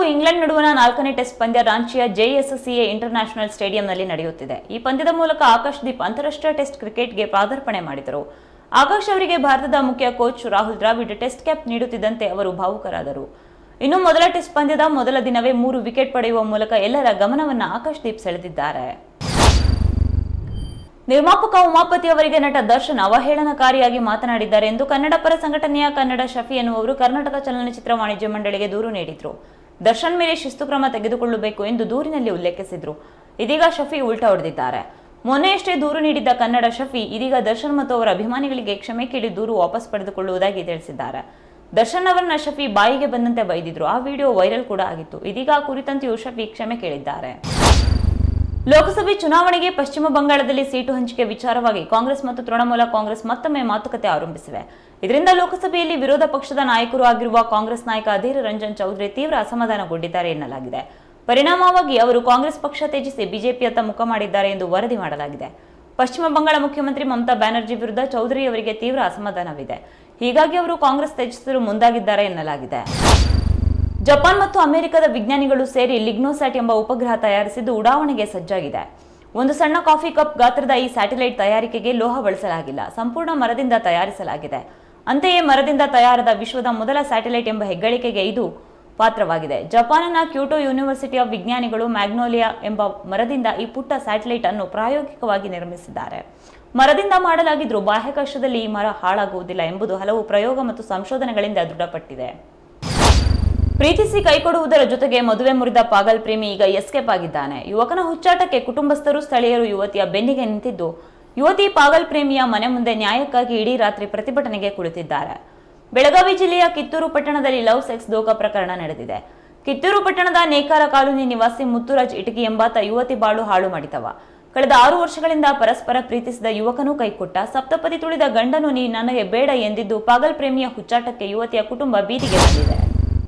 ಹಾಗೂ ಇಂಗ್ಲೆಂಡ್ ನಡುವಣ ನಾಲ್ಕನೇ ಟೆಸ್ಟ್ ಪಂದ್ಯ ರಾಂಚಿಯ ಜೆಎಸ್ಸಿಎ ಇಂಟರ್ನ್ಯಾಷನಲ್ ಸ್ಟೇಡಿಯಂನಲ್ಲಿ ನಡೆಯುತ್ತಿದೆ. ಈ ಪಂದ್ಯದ ಮೂಲಕ ಆಕಾಶ್ ದೀಪ್ ಅಂತಾರಾಷ್ಟ್ರೀಯ ಟೆಸ್ಟ್ ಕ್ರಿಕೆಟ್ಗೆ ಪಾದಾರ್ಪಣೆ ಮಾಡಿದರು. ಆಕಾಶ್ ಅವರಿಗೆ ಭಾರತದ ಮುಖ್ಯ coach Rahul Dravid test cap ನೀಡುತ್ತಿದ್ದಂತೆ ಅವರು ಭಾವುಕರಾದರು. ಇನ್ನು ಮೊದಲ ಟೆಸ್ಟ್ ಪಂದ್ಯದ ಮೊದಲ ದಿನವೇ ಮೂರು ವಿಕೆಟ್ ಪಡೆಯುವ ಮೂಲಕ ಎಲ್ಲರ ಗಮನವನ್ನು ಆಕಾಶ್ ದೀಪ್ ಸೆಳೆದಿದ್ದಾರೆ. ನಿರ್ಮಾಪಕ ಉಮಾಪತಿ ಅವರಿಗೆ ನಟ ದರ್ಶನ್ ಅವಹೇಳನಕಾರಿಯಾಗಿ ಮಾತನಾಡಿದ್ದಾರೆ ಎಂದು ಕನ್ನಡ ಪರ ಸಂಘಟನೆಯ ಕನ್ನಡ ಶಫಿ ಎನ್ನುವರು ಕರ್ನಾಟಕ ಚಲನಚಿತ್ರ ವಾಣಿಜ್ಯ ಮಂಡಳಿಗೆ ದೂರು ನೀಡಿದ್ರು. ದರ್ಶನ್ ಮೇಲೆ ಶಿಸ್ತು ಕ್ರಮ ತೆಗೆದುಕೊಳ್ಳಬೇಕು ಎಂದು ದೂರಿನಲ್ಲಿ ಉಲ್ಲೇಖಿಸಿದ್ರು. ಇದೀಗ ಶಫಿ ಉಲ್ಟಾ ಹೊಡೆದಿದ್ದಾರೆ. ಮೊನ್ನೆಯಷ್ಟೇ ದೂರು ನೀಡಿದ್ದ ಕನ್ನಡ ಶಫಿ ಇದೀಗ ದರ್ಶನ್ ಮತ್ತು ಅವರ ಅಭಿಮಾನಿಗಳಿಗೆ ಕ್ಷಮೆ ಕೇಳಿ ದೂರು ವಾಪಸ್ ಪಡೆದುಕೊಳ್ಳುವುದಾಗಿ ತಿಳಿಸಿದ್ದಾರೆ. ದರ್ಶನ್ ಅವರನ್ನ ಶಫಿ ಬಾಯಿಗೆ ಬಂದಂತೆ ಬೈದಿದ್ರು. ಆ ವಿಡಿಯೋ ವೈರಲ್ ಕೂಡ ಆಗಿತ್ತು. ಇದೀಗ ಕುರಿತಂತೆಯೂ ಶಫಿ ಕ್ಷಮೆ ಕೇಳಿದ್ದಾರೆ. ಲೋಕಸಭೆ ಚುನಾವಣೆಗೆ ಪಶ್ಚಿಮ ಬಂಗಾಳದಲ್ಲಿ ಸೀಟು ಹಂಚಿಕೆ ವಿಚಾರವಾಗಿ ಕಾಂಗ್ರೆಸ್ ಮತ್ತು ತೃಣಮೂಲ ಕಾಂಗ್ರೆಸ್ ಮತ್ತೊಮ್ಮೆ ಮಾತುಕತೆ ಆರಂಭಿಸಿವೆ. ಇದರಿಂದ ಲೋಕಸಭೆಯಲ್ಲಿ ವಿರೋಧ ಪಕ್ಷದ ನಾಯಕರು ಆಗಿರುವ ಕಾಂಗ್ರೆಸ್ ನಾಯಕ ಅಧೀರ್ ರಂಜನ್ ಚೌಧರಿ ತೀವ್ರ ಅಸಮಾಧಾನಗೊಂಡಿದ್ದಾರೆ ಎನ್ನಲಾಗಿದೆ. ಪರಿಣಾಮವಾಗಿ ಅವರು ಕಾಂಗ್ರೆಸ್ ಪಕ್ಷ ತ್ಯಜಿಸಿ ಬಿಜೆಪಿಯತ್ತ ಮುಖ ಮಾಡಿದ್ದಾರೆ ಎಂದು ವರದಿ ಮಾಡಲಾಗಿದೆ. ಪಶ್ಚಿಮ ಬಂಗಾಳ ಮುಖ್ಯಮಂತ್ರಿ ಮಮತಾ ಬ್ಯಾನರ್ಜಿ ವಿರುದ್ಧ ಚೌಧರಿ ಅವರಿಗೆ ತೀವ್ರ ಅಸಮಾಧಾನವಿದೆ. ಹೀಗಾಗಿ ಅವರು ಕಾಂಗ್ರೆಸ್ ತ್ಯಜಿಸಲು ಮುಂದಾಗಿದ್ದಾರೆ ಎನ್ನಲಾಗಿದೆ. ಜಪಾನ್ ಮತ್ತು ಅಮೆರಿಕದ ವಿಜ್ಞಾನಿಗಳು ಸೇರಿ ಲಿಗ್ನೋಸ್ಯಾಟ್ ಎಂಬ ಉಪಗ್ರಹ ತಯಾರಿಸಿದ್ದು ಉಡಾವಣೆಗೆ ಸಜ್ಜಾಗಿದೆ. ಒಂದು ಸಣ್ಣ ಕಾಫಿ ಕಪ್ ಗಾತ್ರದ ಈ ಸ್ಯಾಟಲೈಟ್ ತಯಾರಿಕೆಗೆ ಲೋಹ ಬಳಸಲಾಗಿಲ್ಲ, ಸಂಪೂರ್ಣ ಮರದಿಂದ ತಯಾರಿಸಲಾಗಿದೆ. ಅಂತೆಯೇ ಮರದಿಂದ ತಯಾರಾದ ವಿಶ್ವದ ಮೊದಲ ಸ್ಯಾಟಲೈಟ್ ಎಂಬ ಹೆಗ್ಗಳಿಕೆಗೆ ಇದು ಪಾತ್ರವಾಗಿದೆ. ಜಪಾನಿನ ಕ್ಯೂಟೋ ಆಫ್ ವಿಜ್ಞಾನಿಗಳು ಮ್ಯಾಗ್ನೋಲಿಯಾ ಎಂಬ ಮರದಿಂದ ಈ ಪುಟ್ಟ ಸ್ಯಾಟಲೈಟ್ ಅನ್ನು ಪ್ರಾಯೋಗಿಕವಾಗಿ ನಿರ್ಮಿಸಿದ್ದಾರೆ. ಮರದಿಂದ ಮಾಡಲಾಗಿದ್ರೂ ಬಾಹ್ಯಾಕಾಶದಲ್ಲಿ ಈ ಮರ ಹಾಳಾಗುವುದಿಲ್ಲ ಎಂಬುದು ಹಲವು ಪ್ರಯೋಗ ಮತ್ತು ಸಂಶೋಧನೆಗಳಿಂದ ದೃಢಪಟ್ಟಿದೆ. ಪ್ರೀತಿಸಿ ಕೈಕೊಡುವುದರ ಜೊತೆಗೆ ಮದುವೆ ಮುರಿದ ಪಾಗಲ್ ಪ್ರೇಮಿ ಈಗ ಎಸ್ಕೇಪ್ ಆಗಿದ್ದಾನೆ. ಯುವಕನ ಹುಚ್ಚಾಟಕ್ಕೆ ಕುಟುಂಬಸ್ಥರು, ಸ್ಥಳೀಯರು, ಯುವತಿಯ ಬೆನ್ನಿಗೆ ನಿಂತಿದ್ದು. ಯುವತಿ ಪಾಗಲ್ ಪ್ರೇಮಿಯ ಮನೆ ಮುಂದೆ ನ್ಯಾಯಕ್ಕಾಗಿ ಇಡೀ ರಾತ್ರಿ ಪ್ರತಿಭಟನೆಗೆ ಕುಳಿತಿದ್ದಾರೆ. ಬೆಳಗಾವಿ ಜಿಲ್ಲೆಯ ಕಿತ್ತೂರು ಪಟ್ಟಣದಲ್ಲಿ ಲವ್ ಸೆಕ್ಸ್ ದೋಕ ಪ್ರಕರಣ ನಡೆದಿದೆ. ಕಿತ್ತೂರು ಪಟ್ಟಣದ ನೇಕಾರ ಕಾಲೋನಿ ನಿವಾಸಿ ಮುತ್ತುರಾಜ್ ಇಟಗಿ ಎಂಬಾತ ಯುವತಿ ಬಾಳು ಹಾಳು ಮಾಡಿದವ. ಕಳೆದ ಆರು ವರ್ಷಗಳಿಂದ ಪರಸ್ಪರ ಪ್ರೀತಿಸಿದ ಯುವಕನೂ ಕೈಕೊಟ್ಟ. ಸಪ್ತಪದಿ ತುಳಿದ ಗಂಡನು ನೀ ನನಗೆ ಬೇಡ ಎಂದಿದ್ದು ಪಾಗಲ್ ಪ್ರೇಮಿಯ ಹುಚ್ಚಾಟಕ್ಕೆ ಯುವತಿಯ ಕುಟುಂಬ ಬೀದಿಗೆ ಬಂದಿದೆ.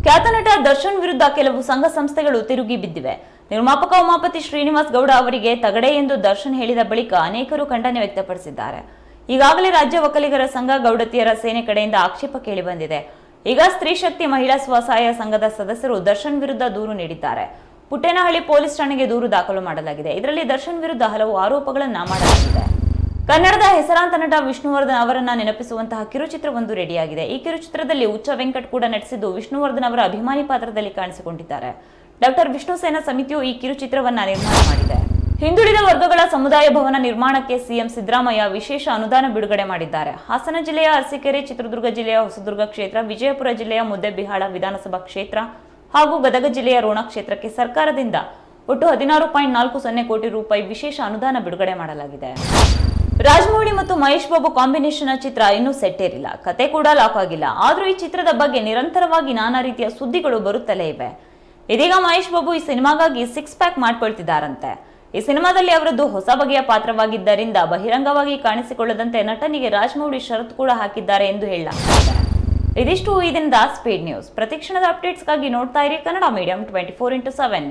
ಖ್ಯಾತ ನಟ ದರ್ಶನ್ ವಿರುದ್ಧ ಕೆಲವು ಸಂಘ ಸಂಸ್ಥೆಗಳು ತಿರುಗಿ ಬಿದ್ದಿವೆ. ನಿರ್ಮಾಪಕ ಉಮಾಪತಿ ಶ್ರೀನಿವಾಸ್ ಗೌಡ ಅವರಿಗೆ ತಗಡೆ ಎಂದು ದರ್ಶನ್ ಹೇಳಿದ ಬಳಿಕ ಅನೇಕರು ಖಂಡನೆ ವ್ಯಕ್ತಪಡಿಸಿದ್ದಾರೆ. ಈಗಾಗಲೇ ರಾಜ್ಯ ಒಕ್ಕಲಿಗರ ಸಂಘ ಗೌಡತಿಯರ ಸೇನೆ ಕಡೆಯಿಂದ ಆಕ್ಷೇಪ ಕೇಳಿಬಂದಿದೆ ಈಗ ಸ್ತ್ರೀ ಶಕ್ತಿ ಮಹಿಳಾ ಸ್ವಸಹಾಯ ಸಂಘದ ಸದಸ್ಯರು ದರ್ಶನ್ ವಿರುದ್ಧ ದೂರು ನೀಡಿದ್ದಾರೆ. ಪುಟ್ಟೇನಹಳ್ಳಿ ಪೊಲೀಸ್ ಠಾಣೆಗೆ ದೂರು ದಾಖಲು ಮಾಡಲಾಗಿದೆ. ಇದರಲ್ಲಿ ದರ್ಶನ್ ವಿರುದ್ಧ ಹಲವು ಆರೋಪಗಳನ್ನು ಮಾಡಲಾಗಿದೆ. ಕನ್ನಡದ ಹೆಸರಾಂತ ನಟ ವಿಷ್ಣುವರ್ಧನ್ ಅವರನ್ನ ನೆನಪಿಸುವಂತಹ ಕಿರುಚಿತ್ರವೊಂದು ರೆಡಿಯಾಗಿದೆ. ಈ ಕಿರುಚಿತ್ರದಲ್ಲಿ ಉಚ್ಚ ವೆಂಕಟ್ ಕೂಡ ನಟಿಸಿದ್ದು ವಿಷ್ಣುವರ್ಧನ್ ಅವರ ಅಭಿಮಾನಿ ಪಾತ್ರದಲ್ಲಿ ಕಾಣಿಸಿಕೊಂಡಿದ್ದಾರೆ. ಡಾಕ್ಟರ್ ವಿಷ್ಣು ಸೇನಾ ಸಮಿತಿಯು ಈ ಕಿರುಚಿತ್ರವನ್ನ ನಿರ್ಮಾಣ ಮಾಡಿದೆ. ಹಿಂದುಳಿದ ವರ್ಗಗಳ ಸಮುದಾಯ ಭವನ ನಿರ್ಮಾಣಕ್ಕೆ ಸಿಎಂ ಸಿದ್ದರಾಮಯ್ಯ ವಿಶೇಷ ಅನುದಾನ ಬಿಡುಗಡೆ ಮಾಡಿದ್ದಾರೆ. ಹಾಸನ ಜಿಲ್ಲೆಯ ಅರಸೀಕೆರೆ, ಚಿತ್ರದುರ್ಗ ಜಿಲ್ಲೆಯ ಹೊಸದುರ್ಗ ಕ್ಷೇತ್ರ, ವಿಜಯಪುರ ಜಿಲ್ಲೆಯ ಮುದ್ದೆಬಿಹಾಳ ವಿಧಾನಸಭಾ ಕ್ಷೇತ್ರ ಹಾಗೂ ಗದಗ ಜಿಲ್ಲೆಯ ರೋಣ ಕ್ಷೇತ್ರಕ್ಕೆ ಸರ್ಕಾರದಿಂದ ಒಟ್ಟು ಹದಿನಾರು ಪಾಯಿಂಟ್ ನಾಲ್ಕು ಸೊನ್ನೆ ಕೋಟಿ ರೂಪಾಯಿ ವಿಶೇಷ ಅನುದಾನ ಬಿಡುಗಡೆ ಮಾಡಲಾಗಿದೆ. ರಾಜಮೌಳಿ ಮತ್ತು ಮಹೇಶ್ ಬಾಬು ಕಾಂಬಿನೇಷನ್ ಚಿತ್ರ ಇನ್ನೂ ಸೆಟ್ಟೇರಿಲ್ಲ ಕತೆ ಕೂಡ ಲಾಕ್ ಆಗಿಲ್ಲ. ಆದ್ರೂ ಈ ಚಿತ್ರದ ಬಗ್ಗೆ ನಿರಂತರವಾಗಿ ನಾನಾ ರೀತಿಯ ಸುದ್ದಿಗಳು ಬರುತ್ತಲೇ ಇವೆ. ಇದೀಗ ಮಹೇಶ್ ಬಾಬು ಈ ಸಿನಿಮಾಗಾಗಿ ಸಿಕ್ಸ್ ಪ್ಯಾಕ್ ಮಾಡ್ಕೊಳ್ತಿದ್ದಾರಂತೆ. ಈ ಸಿನಿಮಾದಲ್ಲಿ ಅವರದ್ದು ಹೊಸ ಬಗೆಯ ಪಾತ್ರವಾಗಿದ್ದರಿಂದ ಬಹಿರಂಗವಾಗಿ ಕಾಣಿಸಿಕೊಳ್ಳದಂತೆ ನಟನಿಗೆ ರಾಜಮೌಳಿ ಷರತ್ತು ಕೂಡ ಹಾಕಿದ್ದಾರೆ ಎಂದು ಹೇಳಲಾಗ್ತಿದೆ. ಇದಿಷ್ಟು ಈ ದಿನದ ಸ್ಪೀಡ್ ನ್ಯೂಸ್ ಪ್ರತಿಕ್ಷಣದ ಅಪ್ಡೇಟ್ಸ್ಗಾಗಿ ನೋಡ್ತಾ ಇರಿ Kannada medium twenty four into seven